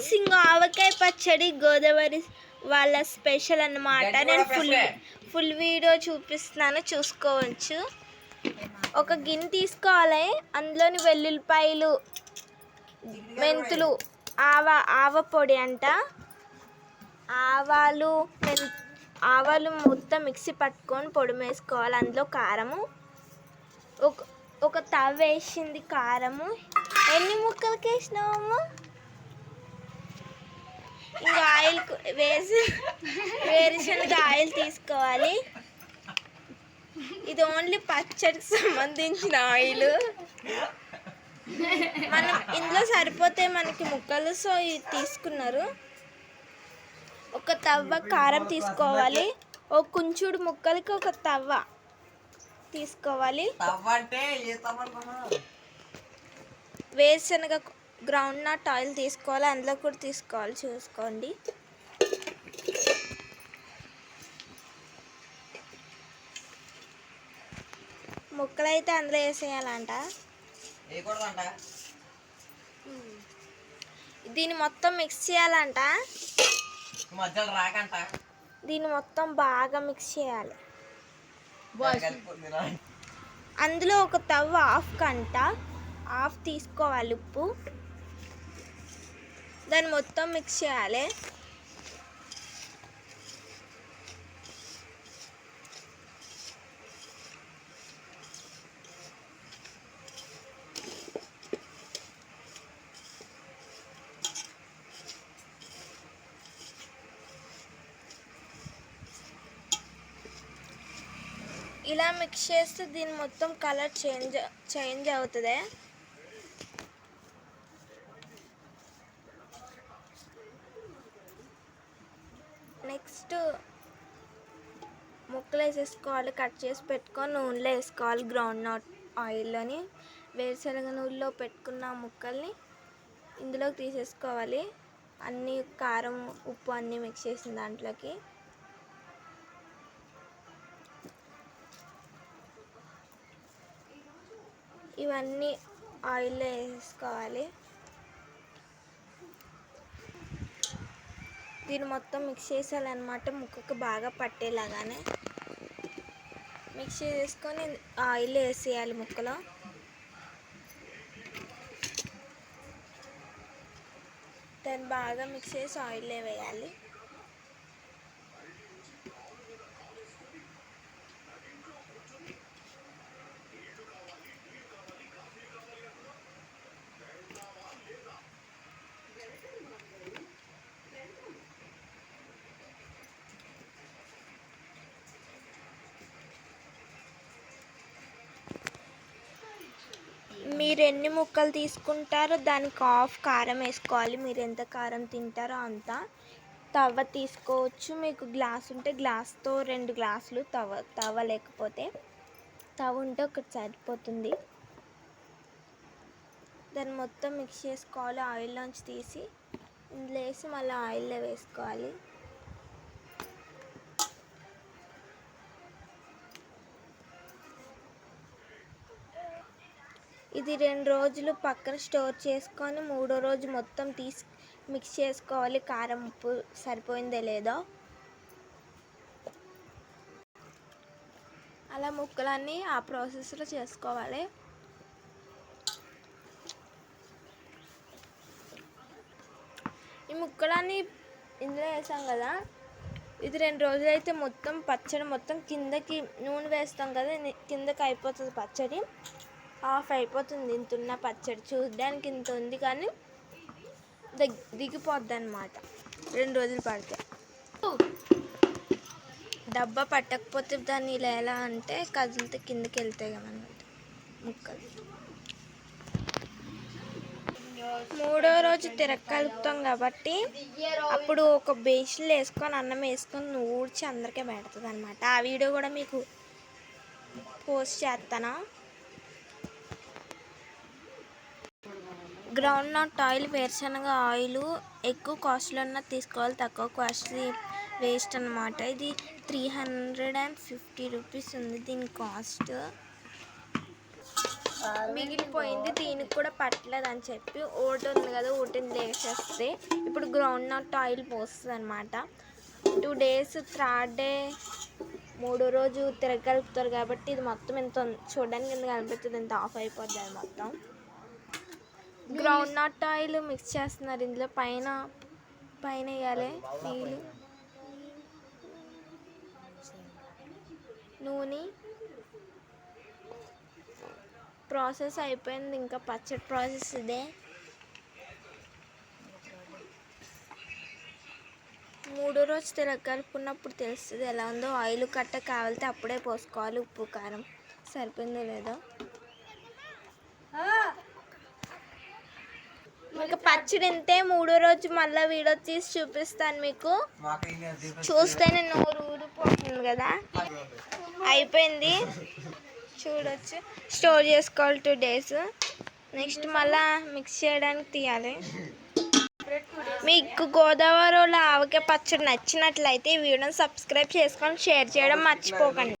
Friends ఇంకో ఆవకాయ పచ్చడి గోదావరి వాళ్ళ స్పెషల్ అన్నమాట. నేను ఫుల్ ఫుల్ వీడియో చూపిస్తున్నాను చూసుకోవచ్చు. ఒక గిన్నె తీసుకోవాలి. అందులోని వెల్లుల్లిపాయలు మెంతులు ఆవ ఆవ పొడి అంట. ఆవాలు మెన్ ఆవాలు మొత్తం మిక్సీ పట్టుకొని పొడి వేసుకోవాలి అందులో కారము. ఒక ఒక తవ్వ వేసింది కారము. ఎన్ని ముక్కలకి వేసినావమ్మా ఇంకా ఆయిల్ వేసి వేరుశనగ ఆయిల్ తీసుకోవాలి. ఇది ఓన్లీ పచ్చడికి సంబంధించిన ఆయిల్. మనం ఇందులో సరిపోతే మనకి ముక్కలు సో ఇది తీసుకున్నారు. ఒక తవ్వ కారం తీసుకోవాలి. ఒక కుంచుడు ముక్కలకి ఒక తవ్వ తీసుకోవాలి. వేరుశనగ గ్రౌండ్ నట్ ఆయిల్ తీసుకోవాలి. అందులో కూడా తీసుకోవాలి. చూసుకోండి. ముక్కలు అయితే అందులో వేసేయాలంట. దీన్ని మొత్తం మిక్స్ చేయాలంట. దీన్ని మొత్తం బాగా మిక్స్ చేయాలి. అందులో ఒక తవ్వ హాఫ్ కంట. హాఫ్ తీసుకోవాలి ఉప్పు. దాన్ని మొత్తం మిక్స్ చేయాలి. ఇలా మిక్స్ చేస్తే దీని మొత్తం కలర్ చేంజ్ చేంజ్ అవుతుంది. నెక్స్ట్ ముక్కలు వేసేసుకోవాలి కట్ చేసి పెట్టుకొని నూనెలో వేసుకోవాలి గ్రౌండ్ నట్ ఆయిల్లోని వేరుశనగ నూనెలో పెట్టుకున్న ముక్కల్ని ఇందులోకి తీసేసుకోవాలి. అన్నీ కారం ఉప్పు అన్నీ మిక్స్ చేసిన దాంట్లోకి. ఇవన్నీ ఆయిల్లో వేసుకోవాలి. దీన్ని మొత్తం మిక్స్ చేసేయాలన్నమాట. ముక్కకు బాగా పట్టేలాగానే మిక్స్ చేసుకొని ఆయిల్ వేసేయాలి ముక్కలో. దాన్ని బాగా మిక్స్ చేసి ఆయిల్ వేయాలి. మీరు ఎన్ని ముక్కలు తీసుకుంటారో దానికి హాఫ్ కారం వేసుకోవాలి. మీరు ఎంత కారం తింటారో అంత తవ్వ తీసుకోవచ్చు. మీకు గ్లాస్ ఉంటే గ్లాస్తో రెండు గ్లాసులు తవ్వ తవ్వ లేకపోతే తవ్వ ఉంటే ఒకటి సరిపోతుంది. దాన్ని మొత్తం మిక్స్ చేసుకోవాలి. ఆయిల్లోంచి తీసి ఇందులో వేసి మళ్ళీ ఆయిల్లో వేసుకోవాలి. ఇది రెండు రోజులు పక్కన స్టోర్ చేసుకొని మూడో రోజు మొత్తం తీసి మిక్స్ చేసుకోవాలి. కారం ఉప్పు సరిపోయిందో లేదో. అలా ముక్కలన్నీ ఆ ప్రాసెస్లో చేసుకోవాలి. ఈ ముక్కలన్నీ ఇందులో వేసాం కదా. ఇది రెండు రోజులైతే మొత్తం పచ్చడి మొత్తం కిందకి నూనె వేస్తాం కదా. కిందకి అయిపోతుంది పచ్చడి. ఆఫ్ అయిపోతుంది. ఇంత ఉన్న పచ్చడి చూడడానికి ఇంత ఉంది కానీ దగ్ దిగిపోద్ది అనమాట రెండు రోజులు పడితే. డబ్బా పట్టకపోతే దాన్ని ఇలా ఎలా అంటే కదిలితే కిందకి వెళ్తాయి కదనమాట ముక్కలు. మూడో రోజు తిరగలుపుతాం కాబట్టి అప్పుడు ఒక బేసిన్లో వేసుకొని అన్నం వేసుకొని ఊడ్చి అందరికీ పెడుతుంది అనమాట ఆ వీడియో కూడా మీకు పోస్ట్ చేస్తాను గ్రౌండ్ నట్ ఆయిల్ వేరుశనగ ఆయిల్ ఎక్కువ కాస్ట్లో ఉన్న తీసుకోవాలి. తక్కువ కాస్ట్లీ వేస్ట్ అనమాట ఇది three hundred and fifty rupees ఉంది దీని కాస్ట్. మిగిలిపోయింది దీనికి కూడా పట్టలేదు అని చెప్పి ఓటు ఉంది కదా ఓటుని వేసేస్తే ఇప్పుడు గ్రౌండ్ నట్ ఆయిల్ పోస్తుంది అనమాట టూ డేస్ థర్డ్ డే మూడో రోజు తిరగలుపుతారు కాబట్టి ఇది మొత్తం ఇంత చూడడానికి ఇంత కనిపిస్తుంది ఇంత ఆఫ్ అయిపోద్ది అది మొత్తం. గ్రౌండ్ నట్ ఆయిల్ మిక్స్ చేస్తున్నారు ఇందులో. పైన పైన వేయాలి. నీళ్ళు. నూనె. ప్రాసెస్ అయిపోయింది. ఇంకా పచ్చడి ప్రాసెస్ ఇదే. మూడో రోజు తిరగలుపుకున్నప్పుడు తెలుస్తుంది ఎలా ఉందో. ఆయిల్ కట్ట కావాలితే అప్పుడే పోసుకోవాలి. ఉప్పు కారం. సరిపోయిందో లేదో. ఇంకా పచ్చడి ఇంతే మూడో రోజు మళ్ళీ వీడియో తీసి చూపిస్తాను మీకు. చూస్తే నేను నోరు ఊరిపోతుంది కదా. అయిపోయింది. చూడొచ్చు. స్టోర్ చేసుకోవాలి టూ డేస్. నెక్స్ట్ మళ్ళా మిక్స్ చేయడానికి తీయాలి. మీకు గోదావరిలో ఆవకాయ పచ్చడి నచ్చినట్లయితే ఈ వీడియోని సబ్స్క్రైబ్ చేసుకొని షేర్ చేయడం మర్చిపోకండి.